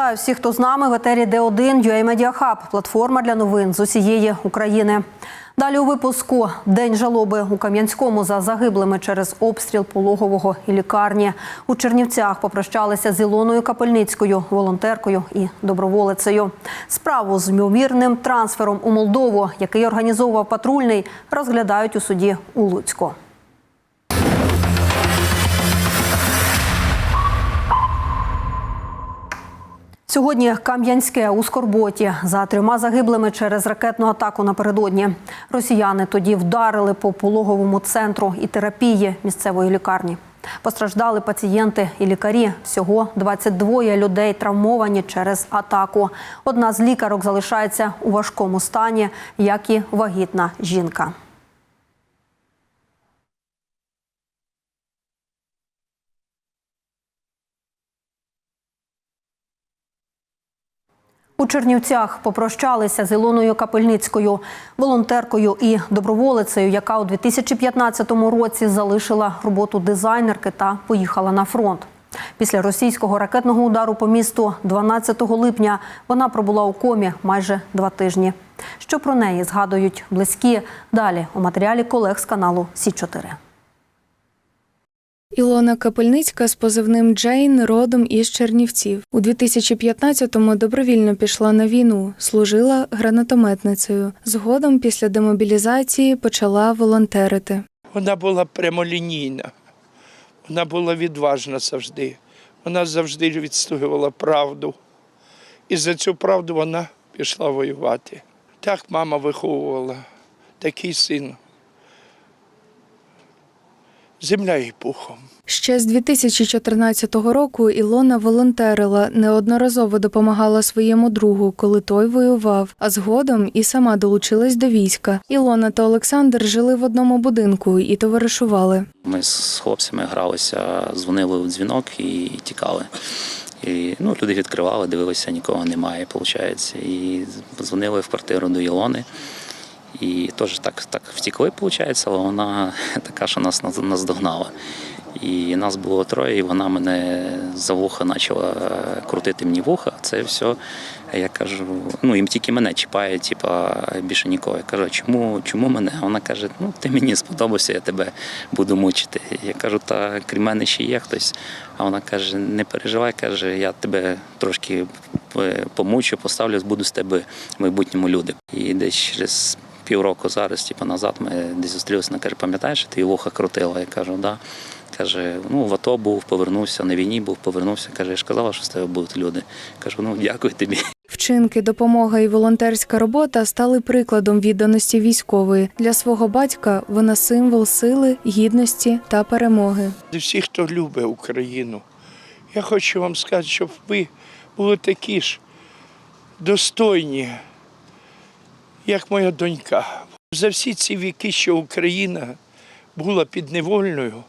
Вітаю всіх, хто з нами в етері Д1 UA Hub, платформа для новин з усієї України. Далі у випуску День жалоби у Кам'янському за загиблими через обстріл пологового і лікарні. У Чернівцях попрощалися з Ілоною Капельницькою, волонтеркою і доброволицею. Справу з ймовірним трансфером у Молдову, який організовував патрульний, розглядають у суді у Луцьку. Сьогодні Кам'янське у Скорботі за трьома загиблими через ракетну атаку напередодні. Росіяни тоді вдарили по пологовому центру і терапії місцевої лікарні. Постраждали пацієнти і лікарі. Всього 22 людей травмовані через атаку. Одна з лікарок залишається у важкому стані, як і вагітна жінка. У Чернівцях попрощалися з Ілоною Капельницькою, волонтеркою і доброволицею, яка у 2015 році залишила роботу дизайнерки та поїхала на фронт. Після російського ракетного удару по місту 12 липня вона пробула у комі майже два тижні. Що про неї згадують близькі далі у матеріалі колег з каналу Сі 4 Ілона Капельницька з позивним Джейн родом із Чернівців. У 2015-му добровільно пішла на війну, служила гранатометницею. Згодом, після демобілізації, почала волонтерити. Вона була прямолінійна, вона була відважна завжди. Вона завжди відстоювала правду. І за цю правду вона пішла воювати. Так мама виховувала, такий син. Земля їй пухом. Ще з 2014 року Ілона волонтерила, неодноразово допомагала своєму другу, коли той воював, а згодом і сама долучилась до війська. Ілона та Олександр жили в одному будинку і товаришували. Ми з хлопцями гралися, дзвонили у дзвінок і тікали. І ну, люди відкривали, дивилися, нікого немає, виходить. І дзвонили в квартиру до Ілони. І теж так, так втікли, виходить, але вона така, що нас наз- наздогнала. І нас було троє, і вона мене за вуха почала крутити мені вуха. Це все. Я кажу, ну їм тільки мене чіпає, типа більше нікого. Я кажу, чому, чому мене? Вона каже, ну ти мені сподобався, я тебе буду мучити. Я кажу, та крім мене ще є хтось. А вона каже: не переживай, каже, я тебе трошки е, помучу, поставлю, буду з тебе в майбутньому люди. І десь через півроку зараз, типу, назад, ми десь зустрілися, вона каже, пам'ятаєш, що ти вуха крутила? Я кажу, да. Каже, ну в АТО був, повернувся, на війні був, повернувся. Каже, я ж казала, що з тебе будуть люди. Кажу, ну дякую тобі. Вчинки, допомога і волонтерська робота стали прикладом відданості військової. Для свого батька вона символ сили, гідності та перемоги. І всі, хто любить Україну, я хочу вам сказати, щоб ви були такі ж достойні, як моя донька. За всі ці віки, що Україна була підневольною,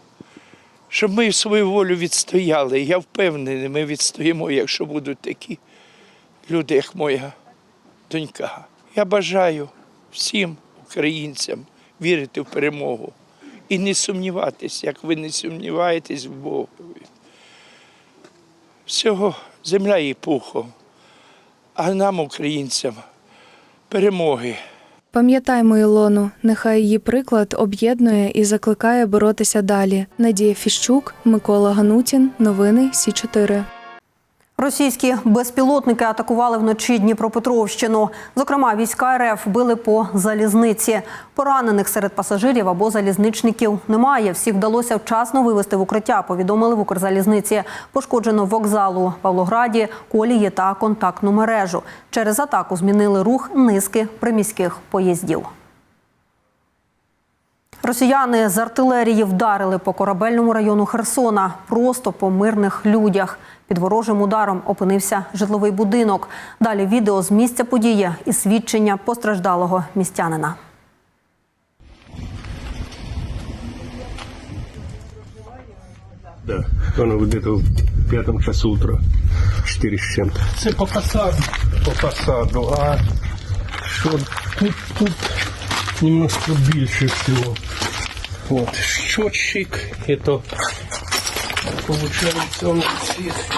щоб ми свою волю відстояли. Я впевнений, ми відстоїмо, якщо будуть такі люди, як моя донька. Я бажаю всім українцям вірити в перемогу і не сумніватись, як ви не сумніваєтесь в Богові. Всього земля і пухом, а нам, українцям, перемоги. Пам'ятаймо Ілону, нехай її приклад об'єднує і закликає боротися далі. Надія Фіщук, Микола Ганутін, новини Сі 4 Російські безпілотники атакували вночі Дніпропетровщину. Зокрема, війська РФ били по залізниці. Поранених серед пасажирів або залізничників немає. Всіх вдалося вчасно вивезти в укриття. Повідомили в Укрзалізниці. Пошкоджено вокзалу Павлограді, колії та контактну мережу. Через атаку змінили рух низки приміських поїздів. Росіяни з артилерії вдарили по корабельному району Херсона, просто по мирних людях. Під ворожим ударом опинився житловий будинок. Далі відео з місця події і свідчення постраждалого містянина. Да, оно где-то в пятом часу утра, 4 с чем-то. Це по фасаду. По фасаду, а что тут, тут немножко більше всего. Вот, счетчик, это получается у нас есть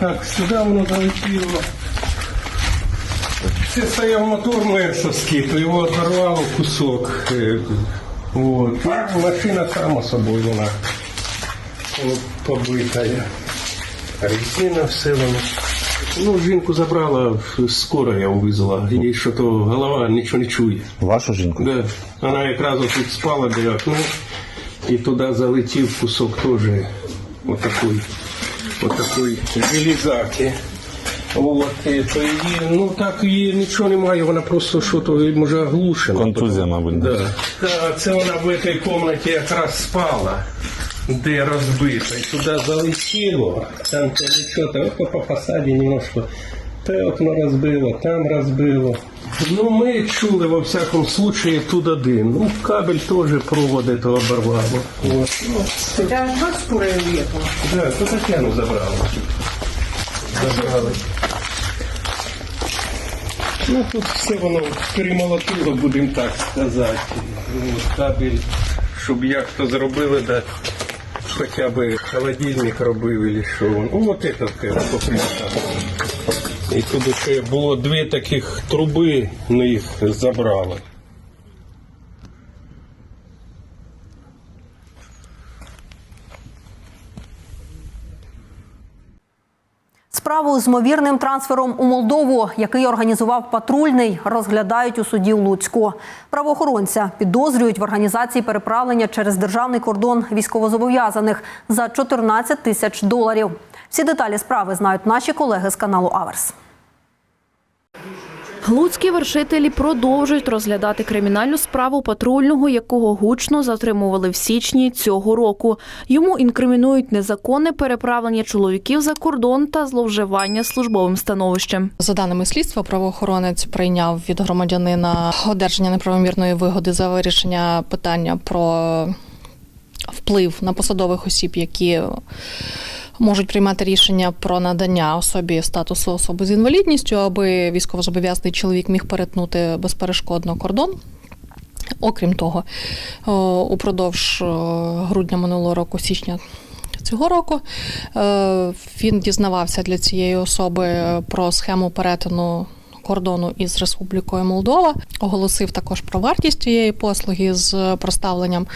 Так, сюди воно залетіло. Це стояв мотор мерсовський, то його оторвало кусок. Е, Вот. Ну, Машина сама собою вона о, побита. Резина все воно. Ну, жінку забрала, скоро я визвала. Їй що то голова нічого не чує. Вашу жінку? Да. Вона якраз тут спала біля окна, і туди залетів кусок теж отакої, такой железаки. От, это то її, ну так її нічого немає, вона просто що то може оглушена. Контузія, мабуть. Да. Да, це вона в цій кімнаті якраз спала, де розбита. І туди залетіло, там нічого, по фасаді немножко. Те окно розбило, там розбило. Ну, ми чули, во всякому случаї, тут один. Ну, кабель теж проводи то оборвало. От. Ну, Я ж вас скоро уехала. да, то Тетяну забрали. Забрали. Ну, тут все воно перемолотило, будемо так сказати. Ну, Кабель, щоб як то зробили, да хоча б холодильник робив, чи що. Ну, от це покришка. І тут ще було дві таких труби, ми їх забрали. Справу з мовірним трансфером у Молдову, який організував патрульний, розглядають у суді у Луцьку. Правоохоронця підозрюють в організації переправлення через державний кордон військовозобов'язаних за 14 тисяч доларів. Всі деталі справи знають наші колеги з каналу Аверс. Луцькі вершителі продовжують розглядати кримінальну справу патрульного, якого гучно затримували в січні цього року. Йому інкримінують незаконне переправлення чоловіків за кордон та зловживання службовим становищем. За даними слідства, правоохоронець прийняв від громадянина одержання неправомірної вигоди за вирішення питання про вплив на посадових осіб, які можуть приймати рішення про надання особі статусу особи з інвалідністю, аби військовозобов'язаний чоловік міг перетнути безперешкодно кордон. Окрім того, упродовж грудня минулого року, січня цього року, е, він дізнавався для цієї особи про схему перетину кордону із Республікою Молдова, оголосив також про вартість цієї послуги з проставленням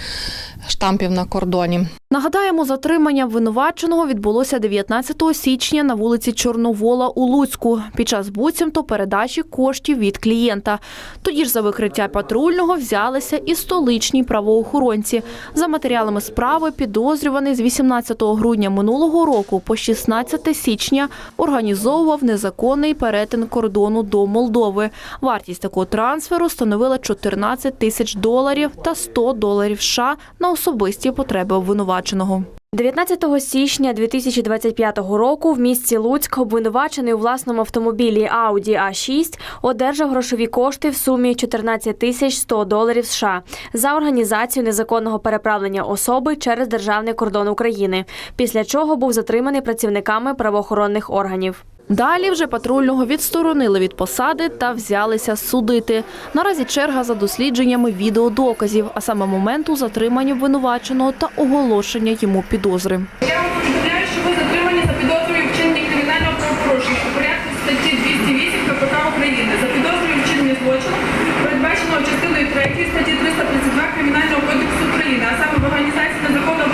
штампів на кордоні. Нагадаємо, затримання обвинуваченого відбулося 19 січня на вулиці Чорновола у Луцьку під час буцімто передачі коштів від клієнта. Тоді ж за викриття патрульного взялися і столичні правоохоронці. За матеріалами справи підозрюваний з 18 грудня минулого року по 16 січня організовував незаконний перетин кордону до Молдови. Вартість такого трансферу становила 14 тисяч доларів та 100 доларів США на особисті потреби обвинуваченого. 19 січня 2025 року в місті Луцьк обвинувачений у власному автомобілі Audi A6 одержав грошові кошти в сумі 14 тисяч 100 доларів США за організацію незаконного переправлення особи через державний кордон України, після чого був затриманий працівниками правоохоронних органів. Далі вже патрульного відсторонили від посади та взялися судити. Наразі черга за дослідженнями відеодоказів, а саме моменту затримання обвинуваченого та оголошення йому підозри. Я вам повідомляю, що ви затримані за підозрою в вчиненні кримінального правопорушення у порядку статті 208 КПК України за підозрою в вчиненні злочину, передбаченого частиною 3 статті 332 Кримінального кодексу України, а саме в організації незаконного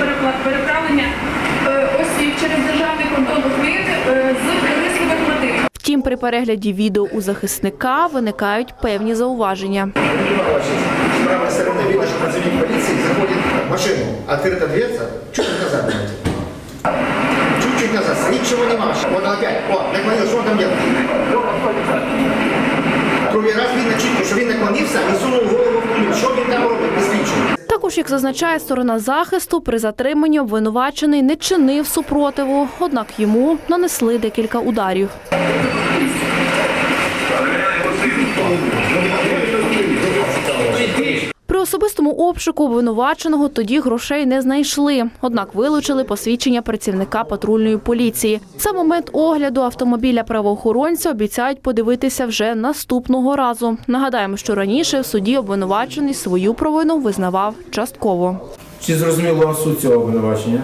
переправлення е, осіб через державний кордон України е, з. Втім, при перегляді відео у захисника виникають певні зауваження. С правой стороны видно, что працівник полиции заходит в машину. Открыта дверца, чуть-чуть назад. Чуть-чуть назад, ничего не машет. Вот опять, о, наклонился, что он там делает? Другий раз видно чітко, що він наклонився і сунув голову в кулю. Що він там робить? Також, як зазначає сторона захисту, при затриманні обвинувачений не чинив супротиву, однак йому нанесли декілька ударів. Особистому обшуку обвинуваченого тоді грошей не знайшли, однак вилучили посвідчення працівника патрульної поліції. За момент огляду автомобіля правоохоронця обіцяють подивитися вже наступного разу. Нагадаємо, що раніше в суді обвинувачений свою провину визнавав частково. Чи зрозуміло вам суть цього обвинувачення?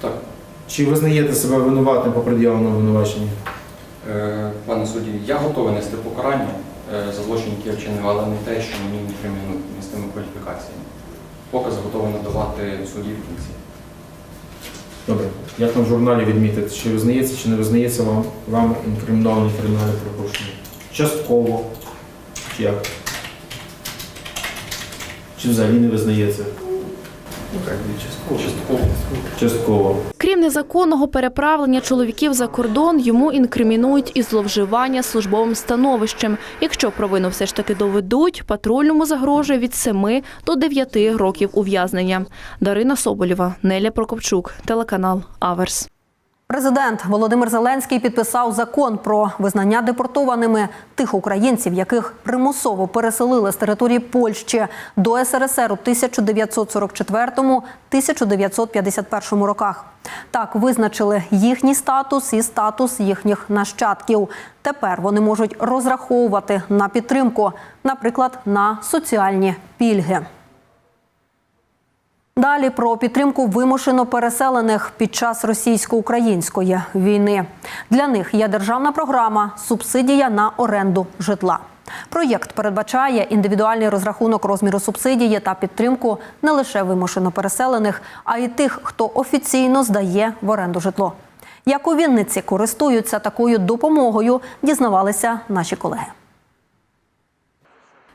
Так. Чи визнаєте себе винуватим по пред'явленому обвинуваченню? Е, Пане судді, я готовий нести покарання е, за злочин, який я вчинив, але не те, що мені не місцевими кваліфікаціями. Показ готовий надавати судді в кінці. Добре. Як там в журналі відмітити, чи визнається, чи не визнається вам, вам інкриміновані кримінальне правопорушення? Частково. Чи як? Чи взагалі не визнається? Ну частково. Частково. Частково. Крім незаконного переправлення чоловіків за кордон, йому інкримінують і зловживання службовим становищем. Якщо провину все ж таки доведуть, патрульному загрожує від 7 до 9 років ув'язнення. Дарина Соболєва, Неля Прокопчук, телеканал Аверс. Президент Володимир Зеленський підписав закон про визнання депортованими тих українців, яких примусово переселили з території Польщі до СРСР у 1944-1951 роках. Так визначили їхній статус і статус їхніх нащадків. Тепер вони можуть розраховувати на підтримку, наприклад, на соціальні пільги. Далі про підтримку вимушено переселених під час російсько-української війни. Для них є державна програма Субсидія на оренду житла. Проєкт передбачає індивідуальний розрахунок розміру субсидії та підтримку не лише вимушено переселених, а й тих, хто офіційно здає в оренду житло. Як у Вінниці користуються такою допомогою, дізнавалися наші колеги.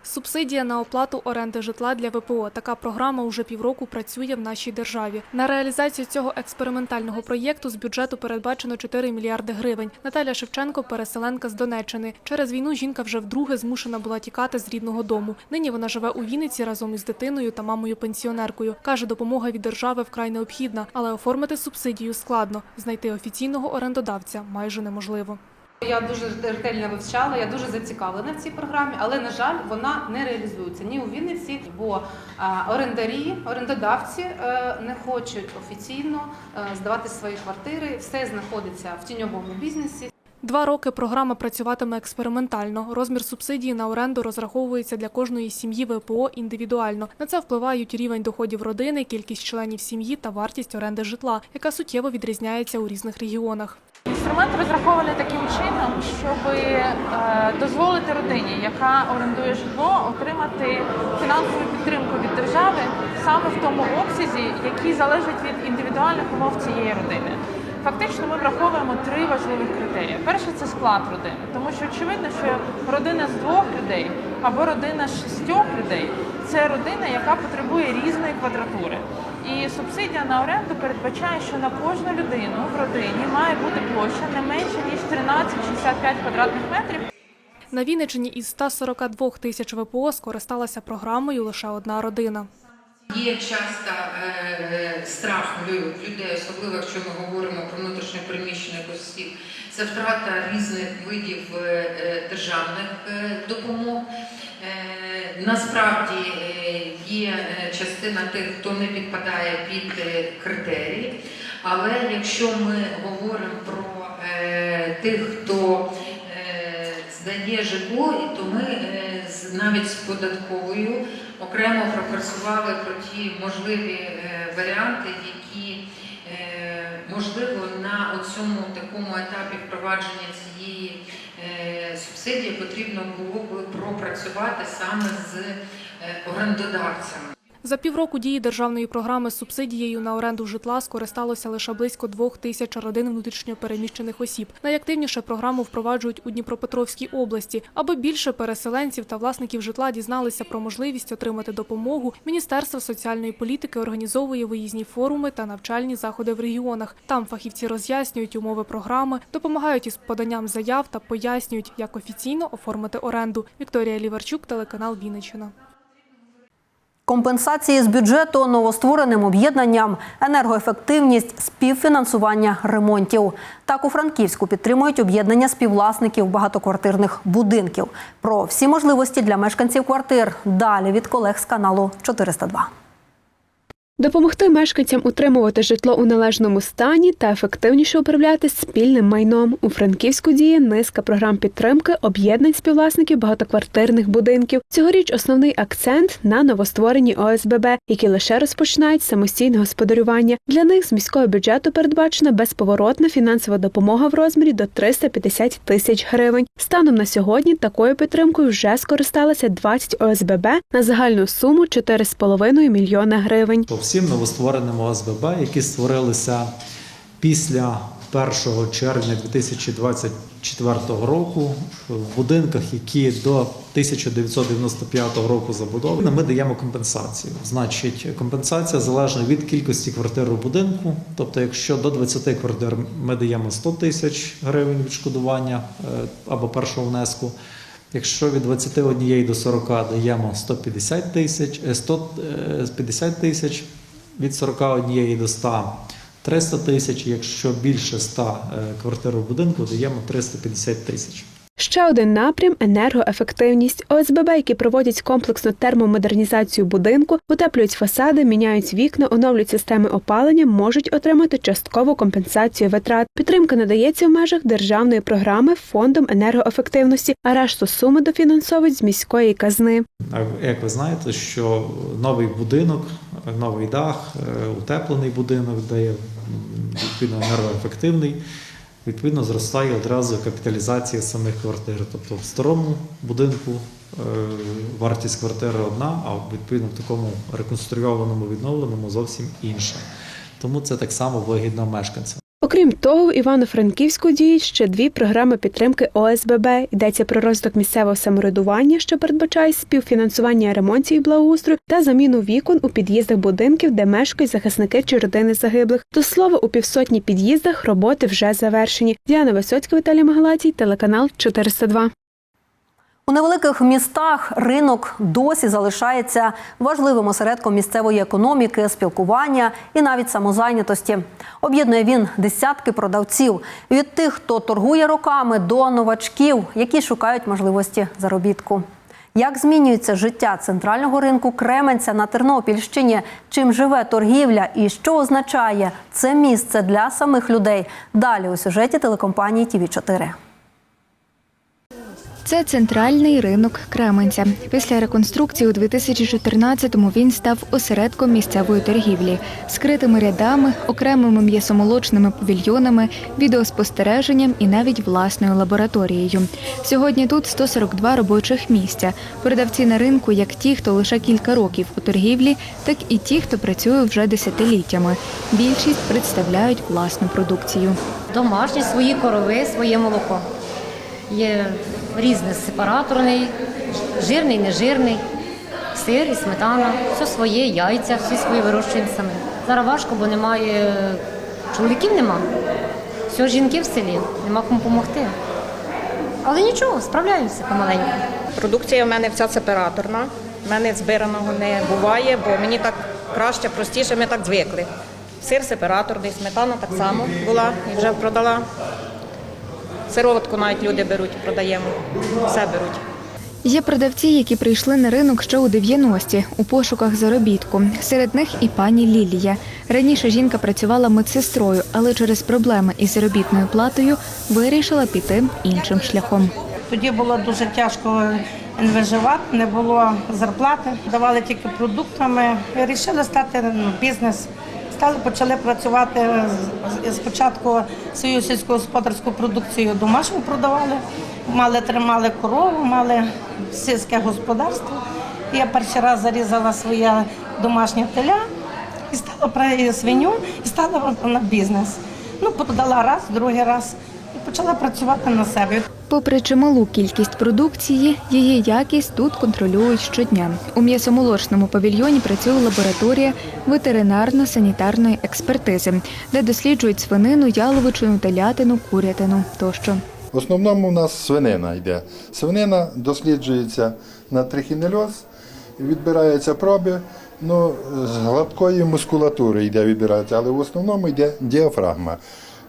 Субсидія на оплату оренди житла для ВПО. Така програма уже півроку працює в нашій державі. На реалізацію цього експериментального проєкту з бюджету передбачено 4 мільярди гривень. Наталя Шевченко, переселенка з Донеччини. Через війну жінка вже вдруге змушена була тікати з рідного дому. Нині вона живе у Вінниці разом із дитиною та мамою-пенсіонеркою. Каже, допомога від держави вкрай необхідна, але оформити субсидію складно. Знайти офіційного орендодавця майже неможливо. Я дуже ретельно вивчала, я дуже зацікавлена в цій програмі, але на жаль, вона не реалізується ні у Вінниці, бо орендарі, орендодавці е, не хочуть офіційно е, здавати свої квартири. Все знаходиться в тіньовому бізнесі. Два роки програма працюватиме експериментально. Розмір субсидії на оренду розраховується для кожної сім'ї ВПО індивідуально. На це впливають рівень доходів родини, кількість членів сім'ї та вартість оренди житла, яка суттєво відрізняється у різних регіонах. Інструмент розрахований таким чином, щоб е, дозволити родині, яка орендує житло, отримати фінансову підтримку від держави саме в тому обсязі, який залежить від індивідуальних умов цієї родини. Фактично, ми враховуємо три важливих критерії. Перше це склад родини, тому що очевидно, що родина з двох людей або родина з шістьох людей це родина, яка потребує різної квадратури. І субсидія на оренду передбачає, що на кожну людину в родині має бути площа не менше ніж 13-65 квадратних метрів. На Вінниччині із 142 тисяч ВПО скористалася програмою лише одна родина. Є часто е, страх людей, особливо якщо ми говоримо про внутрішньо переміщених осіб, це втрата різних видів е, е, державних е, допомог. Е, Насправді е, є е, частина тих, хто не підпадає під критерії, але якщо ми говоримо про тих, хто здає житло, то ми навіть з податковою окремо пропрацювали про ті можливі варіанти, які можливо на цьому такому етапі впровадження цієї субсидії потрібно було б пропрацювати саме з е, орендодавцями. За півроку дії державної програми з субсидією на оренду житла скористалося лише близько двох тисяч родин внутрішньо переміщених осіб. Найактивніше програму впроваджують у Дніпропетровській області. Аби більше переселенців та власників житла дізналися про можливість отримати допомогу. Міністерство соціальної політики організовує виїзні форуми та навчальні заходи в регіонах. Там фахівці роз'яснюють умови програми, допомагають із поданням заяв та пояснюють, як офіційно оформити оренду. Вікторія Ліварчук, телеканал Вінниччина. Компенсації з бюджету новоствореним об'єднанням, енергоефективність, співфінансування ремонтів. Так у Франківську підтримують об'єднання співвласників багатоквартирних будинків. Про всі можливості для мешканців квартир далі від колег з каналу 402. Допомогти мешканцям утримувати житло у належному стані та ефективніше управляти спільним майном. У Франківську діє низка програм підтримки об'єднань співвласників багатоквартирних будинків. Цьогоріч основний акцент на новостворені ОСББ, які лише розпочинають самостійне господарювання. Для них з міського бюджету передбачена безповоротна фінансова допомога в розмірі до 350 тисяч гривень. Станом на сьогодні такою підтримкою вже скористалися 20 ОСББ на загальну суму 4,5 мільйона гривень. Всім новоствореним ОСББ, які створилися після 1 червня 2024 року в будинках, які до 1995 року забудовані, ми даємо компенсацію. Значить, компенсація залежна від кількості квартир у будинку. Тобто, якщо до 20 квартир ми даємо 100 тисяч гривень відшкодування е, або першого внеску. Якщо від 21 до 40 даємо 150 тисяч, е, 150 тисяч, від 41 до 100 300 тисяч, якщо більше 100 е, квартир у будинку, даємо 350 тисяч. Ще один напрям енергоефективність. ОСББ, які проводять комплексну термомодернізацію будинку, утеплюють фасади, міняють вікна, оновлюють системи опалення, можуть отримати часткову компенсацію витрат. Підтримка надається в межах державної програми фондом енергоефективності, а решту суми дофінансовують з міської казни. Як ви знаєте, що новий будинок, новий дах, е, утеплений будинок, де є м, відповідно енергоефективний, відповідно зростає одразу капіталізація самих квартир. Тобто в старому будинку е, вартість квартири одна, а відповідно в такому реконструйованому відновленому зовсім інша. Тому це так само вигідно мешканцям. Окрім того, в Івано-Франківську діють ще дві програми підтримки ОСББ. Йдеться про розвиток місцевого самоврядування, що передбачає співфінансування ремонтів і благоустрою та заміну вікон у під'їздах будинків, де мешкають захисники чи родини загиблих. До слова, у півсотні під'їздах роботи вже завершені. Діана Висоцька, Віталій Магалатій, телеканал 402. У невеликих містах ринок досі залишається важливим осередком місцевої економіки, спілкування і навіть самозайнятості. Об'єднує він десятки продавців від тих, хто торгує роками, до новачків, які шукають можливості заробітку. Як змінюється життя центрального ринку Кременця на Тернопільщині? Чим живе торгівля і що означає це місце для самих людей? Далі у сюжеті телекомпанії ТІВІ 4 Це центральний ринок Кременця. Після реконструкції у 2014-му він став осередком місцевої торгівлі, скритими рядами, окремими м'ясомолочними павільйонами, відеоспостереженням і навіть власною лабораторією. Сьогодні тут 142 робочих місця. Продавці на ринку як ті, хто лише кілька років у торгівлі, так і ті, хто працює вже десятиліттями. Більшість представляють власну продукцію. Домашні свої корови, своє молоко. Є різний сепараторний, жирний, нежирний, сир і сметана, все своє, яйця, всі свої вирощуємо самі. Зараз важко, бо немає чоловіків нема. Все жінки в селі, нема кому допомогти. Але нічого, справляємося помаленьку. Продукція в мене вся сепараторна. В мене збираного не буває, бо мені так краще, простіше, ми так звикли. Сир сепараторний, сметана так само була і вже продала. Сироватку навіть люди беруть, продаємо, все беруть. Є продавці, які прийшли на ринок ще у 90-ті у пошуках заробітку. Серед них і пані Лілія. Раніше жінка працювала медсестрою, але через проблеми із заробітною платою вирішила піти іншим шляхом. Тоді було дуже тяжко виживати, не було зарплати, давали тільки продуктами. Вирішили стати ну, бізнес. Стали почали працювати спочатку свою сільськогосподарську продукцію домашню продавали, мали тримали корову, мали сільське господарство. Я перший раз зарізала своє домашнє теля і стала про свиню і стала на бізнес. Ну, продала раз, другий раз і почала працювати на себе. Попри чималу кількість продукції, її якість тут контролюють щодня. У м'ясомолочному павільйоні працює лабораторія ветеринарно-санітарної експертизи, де досліджують свинину, яловичину, телятину, курятину тощо. В основному у нас свинина йде. Свинина досліджується на трихінельоз, відбираються проби, ну, з гладкої мускулатури йде відбирається, але в основному йде діафрагма.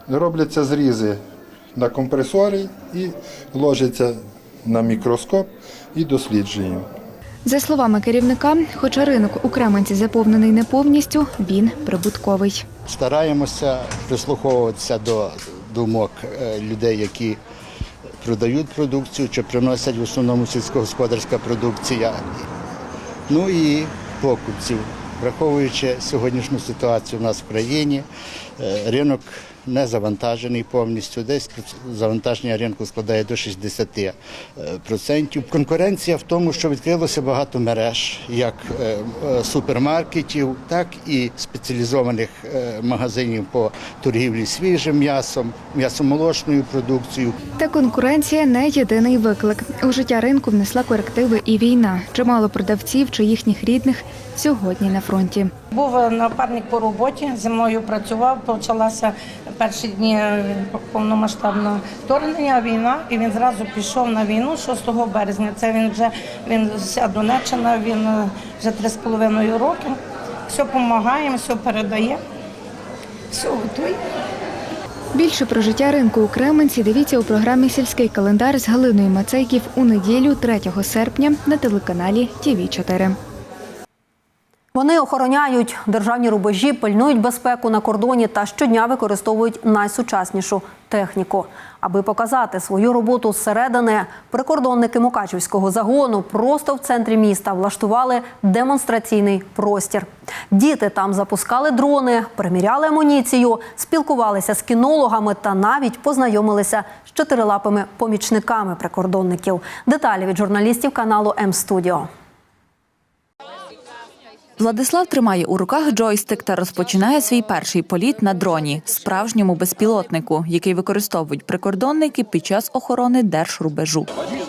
Робляться зрізи на компресорі і ложаться на мікроскоп і досліджуємо. За словами керівника, хоча ринок у Кременці заповнений не повністю, він прибутковий. Стараємося прислуховуватися до думок е, людей, які продають продукцію чи приносять в основному сільськогосподарська продукція. Ну і покупців. Враховуючи сьогоднішню ситуацію в нас в країні, е, ринок не завантажений повністю. Десь завантаження ринку складає до 60%. Конкуренція в тому, що відкрилося багато мереж, як е, е, супермаркетів, так і спеціалізованих е, магазинів по торгівлі свіжим м'ясом, м'ясомолочною продукцією. Та конкуренція не єдиний виклик. У життя ринку внесла корективи і війна. Чимало продавців чи їхніх рідних сьогодні на фронті. Був напарник по роботі, зі мною працював, почалася перші дні повномасштабного вторгнення, війна, і він зразу пішов на війну 6 березня. Це він вже він вся Донеччина, він е, вже три з половиною роки. Все допомагаємо, все передає, все готує. Більше про життя ринку у Кременці дивіться у програмі Сільський календар з Галиною Мацейків у неділю 3 серпня на телеканалі ТІВІ 4 Вони охороняють державні рубежі, пильнують безпеку на кордоні та щодня використовують найсучаснішу техніку. Аби показати свою роботу зсередини, прикордонники Мукачівського загону просто в центрі міста влаштували демонстраційний простір. Діти там запускали дрони, приміряли амуніцію, спілкувалися з кінологами та навіть познайомилися з чотирилапими помічниками прикордонників. Деталі від журналістів каналу М-Студіо. Владислав тримає у руках джойстик та розпочинає свій перший політ на дроні справжньому безпілотнику, який використовують прикордонники під час охорони держрубежу.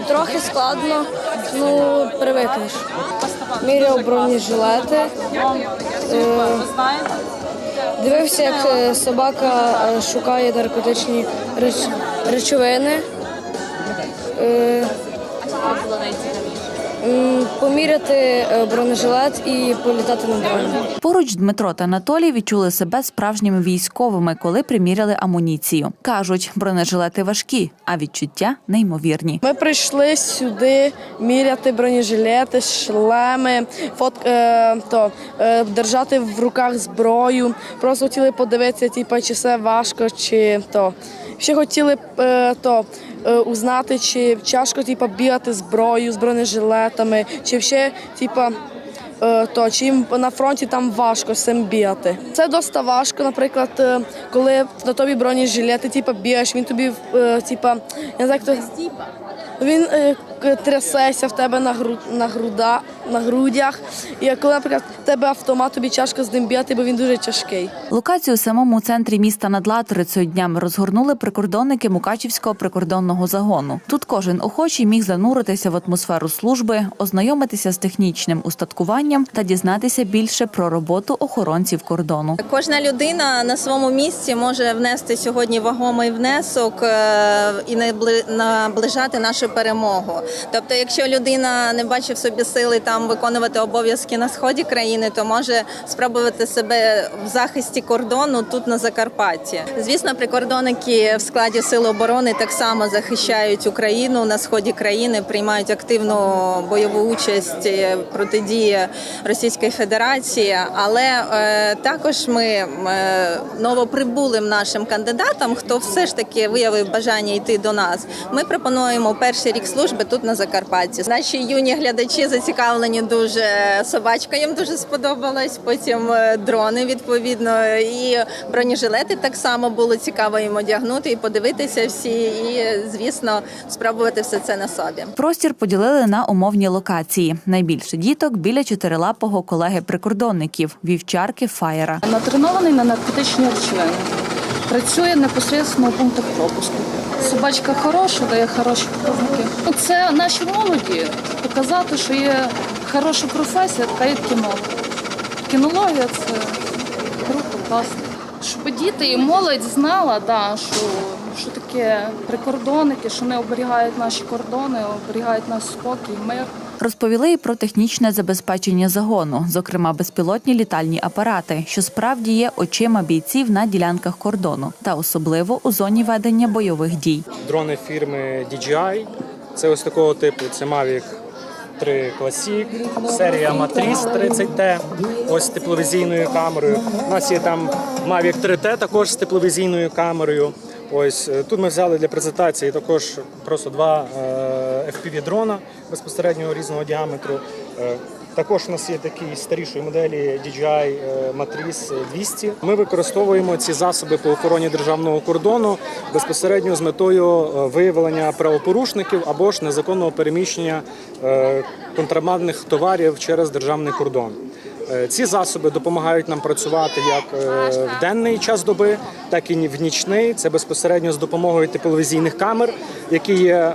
Трохи складно, ну привикнеш. Міряв бронежилети. Е, Дивився, як е, собака е, шукає наркотичні реч- речовини. Поміряти е, бронежилет і політати на дроні. Поруч Дмитро та Анатолій відчули себе справжніми військовими, коли приміряли амуніцію. кажуть, бронежилети важкі, а відчуття неймовірні. Ми прийшли сюди міряти бронежилети, шлеми, фот, е, то, е, держати в руках зброю. Просто хотіли подивитися, типу, чи все важко, чи то. Ще хотіли е, то, е, узнати, чи тяжко типу, бігати зброю з бронежилетами, чи ще типу, е, то, чи їм на фронті там важко з цим бігати. Це досить важко, наприклад, е, коли на тобі бронежилет, ти типу, бігаєш, він тобі типу, я не знаю, як то. Він трясеться в тебе на, гру, на, груда, на грудях. І коли, наприклад, тебе автомат, тобі тяжко з ним бігати, бо він дуже тяжкий. Локацію у самому центрі міста над Латрицею днями розгорнули прикордонники Мукачівського прикордонного загону. Тут кожен охочий міг зануритися в атмосферу служби, ознайомитися з технічним устаткуванням та дізнатися більше про роботу охоронців кордону. Кожна людина на своєму місці може внести сьогодні вагомий внесок е, і набли- наближати нашу перемогу. Тобто, якщо людина не бачить в собі сили там виконувати обов'язки на сході країни, то може спробувати себе в захисті кордону тут на Закарпатті. Звісно, прикордонники в складі сил оборони так само захищають Україну на сході країни, приймають активну бойову участь е, протидії Російської Федерації, але е, також ми е, новоприбулим нашим кандидатам, хто все ж таки виявив бажання йти до нас. Ми пропонуємо перший рік служби тут на Закарпатті. Наші юні глядачі зацікавлені дуже собачка. Їм дуже сподобалась. Потім е, дрони відповідно і бронежилети так само було цікаво їм одягнути і подивитися всі, і звісно спробувати все це на собі. Простір поділили на умовні локації. Найбільше діток біля чотирилапого колеги прикордонників вівчарки Фаєра. Натренований на наркотичні речовини. Працює непосередньо у пунктах пропуску. Собачка хороша, дає хороші показники. Це наші молоді показати, що є хороша професія, така є кіно. Кінологія це круто, класно. Щоб діти і молодь знала, да, що, що таке прикордонники, що вони оберігають наші кордони, оберігають наш спокій, мир. Розповіли і про технічне забезпечення загону, зокрема безпілотні літальні апарати, що справді є очима бійців на ділянках кордону, та особливо у зоні ведення бойових дій. Дрони фірми DJI. Це ось такого типу. Це Mavic 3 Classic, серія Matriz 30T, ось з тепловізійною камерою. У нас є там Mavic 3T також з тепловізійною камерою. Ось е, тут ми взяли для презентації також просто два е, FPV дрона безпосереднього різного діаметру. Також у нас є такі старішої моделі DJI Matriz 200. Ми використовуємо ці засоби по охороні державного кордону безпосередньо з метою е, виявлення правопорушників або ж незаконного переміщення е, контрабандних товарів через державний кордон. Е, Ці засоби допомагають нам працювати як в денний час доби, так і в нічний. Це безпосередньо з допомогою тепловізійних камер, які є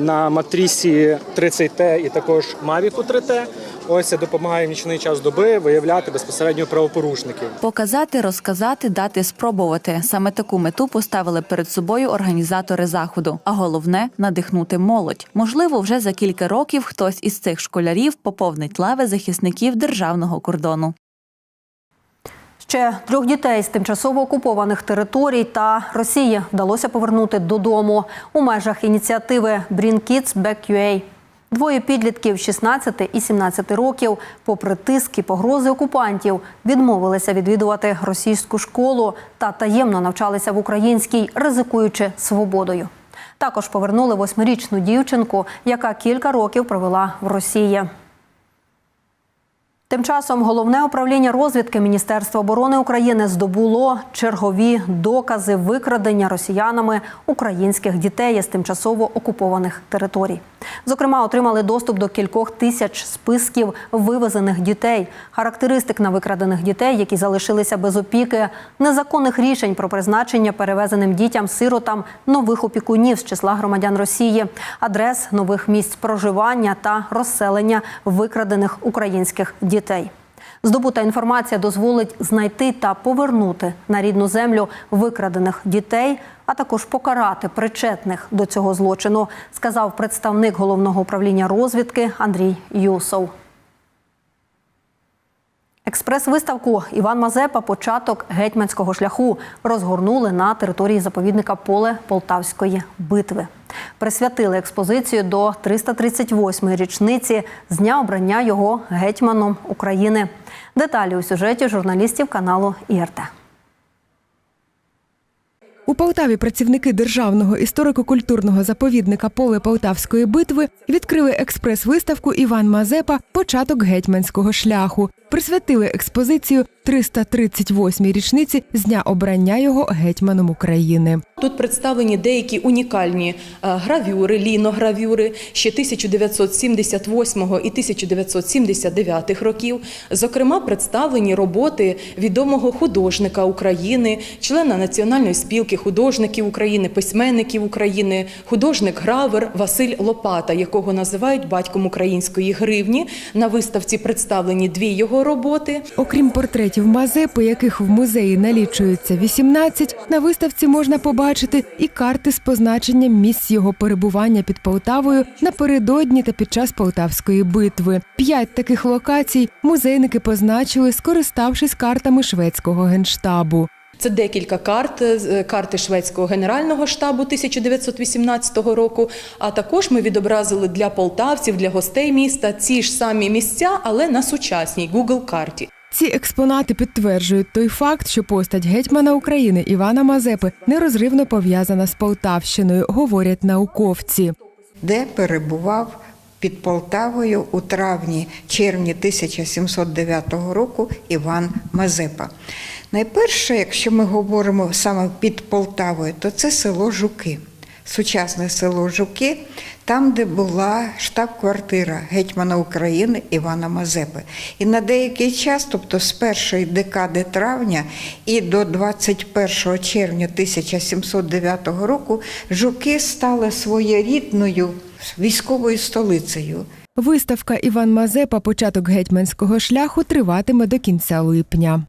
на матрісі 30T і також Mavic 3T. Ось це допомагає в нічний час доби виявляти безпосередньо правопорушників. Показати, розказати, дати спробувати. Саме таку мету поставили перед собою організатори заходу. А головне надихнути молодь. Можливо, вже за кілька років хтось із цих школярів поповнить лави захисників державного кордону. Ще трьох дітей з тимчасово окупованих територій та Росії вдалося повернути додому у межах ініціативи Bring Kids Back UA. Двоє підлітків 16 і 17 років, попри тиски, погрози окупантів, відмовилися відвідувати російську школу та таємно навчалися в українській, ризикуючи свободою. Також повернули восьмирічну дівчинку, яка кілька років провела в Росії. Тим часом головне управління розвідки Міністерства оборони України здобуло чергові докази викрадення росіянами українських дітей із тимчасово окупованих територій. Зокрема, отримали доступ до кількох тисяч списків вивезених дітей, характеристик на викрадених дітей, які залишилися без опіки, незаконних рішень про призначення перевезеним дітям-сиротам нових опікунів з числа громадян Росії, адрес нових місць проживання та розселення викрадених українських дітей. Здобута інформація дозволить знайти та повернути на рідну землю викрадених дітей, а також покарати причетних до цього злочину, сказав представник головного управління розвідки Андрій Юсов. Експрес-виставку Іван Мазепа Початок гетьманського шляху розгорнули на території заповідника поле Полтавської битви. Присвятили експозицію до 338-ї річниці з дня обрання його гетьманом України. Деталі у сюжеті журналістів каналу ІРТ. У Полтаві працівники державного історико-культурного заповідника Поле Полтавської битви відкрили експрес-виставку Іван Мазепа Початок гетьманського шляху. Присвятили експозицію 338-й річниці з дня обрання його гетьманом України. Тут представлені деякі унікальні е, гравюри, ліногравюри ще 1978 і 1979 років. Зокрема, представлені роботи відомого художника України, члена Національної спілки художників України, письменників України, художник-гравер Василь Лопата, якого називають батьком української гривні. На виставці представлені дві його роботи. Окрім портретів Мазепи, яких в музеї налічується 18, на виставці можна побачити і карти з позначенням місць його перебування під Полтавою напередодні та під час Полтавської битви. П'ять таких локацій музейники позначили, скориставшись картами шведського генштабу. Це декілька карт, е, карти шведського генерального штабу 1918 року. А також ми відобразили для полтавців, для гостей міста ці ж самі місця, але на сучасній Google карті. Ці експонати підтверджують той факт, що постать гетьмана України Івана Мазепи нерозривно пов'язана з Полтавщиною, говорять науковці. де перебував під Полтавою у травні-червні 1709 року Іван Мазепа. Найперше, якщо ми говоримо саме під Полтавою, то це село Жуки, сучасне село Жуки, там, де була штаб-квартира гетьмана України Івана Мазепи. І на деякий час, тобто з першої декади травня і до 21 червня 1709 року, Жуки стали своєрідною військовою столицею. Виставка Іван Мазепа Початок гетьманського шляху триватиме до кінця липня.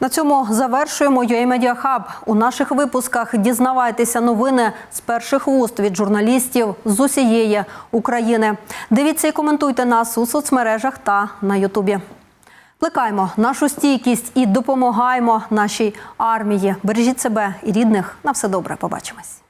На цьому завершуємо UA Hub. У наших випусках дізнавайтеся новини з перших вуст від журналістів з усієї України. Дивіться і коментуйте нас у соцмережах та на Ютубі. Плекаймо нашу стійкість і допомагаємо нашій армії. Бережіть себе і рідних. На все добре. Побачимось.